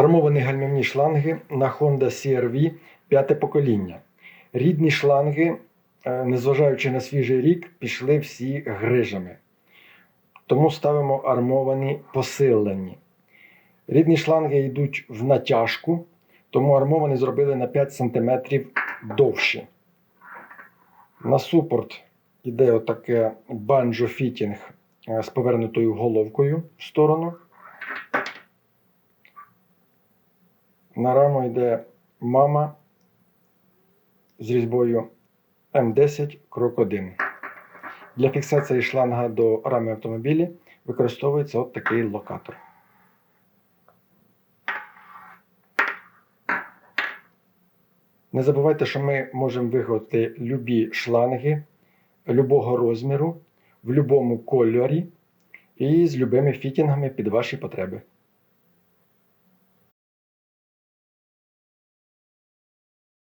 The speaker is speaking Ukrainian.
Армовані гальмівні шланги на Honda CR-V п'яте покоління. Рідні шланги, е, незважаючи на свіжий рік, пішли всі грижами. Тому ставимо армовані посилені. Рідні шланги йдуть в натяжку, тому армовані зробили на 5 см довші. На супорт йде отаке банджо фітінг е, з повернутою головкою в сторону. На раму йде мама з різьбою М10 крок 1. Для фіксації шланга до рами автомобіля використовується от такий локатор. Не забувайте, що ми можемо виготовити любі шланги любого розміру, в будь-якому кольорі і з любими фітінгами під ваші потреби.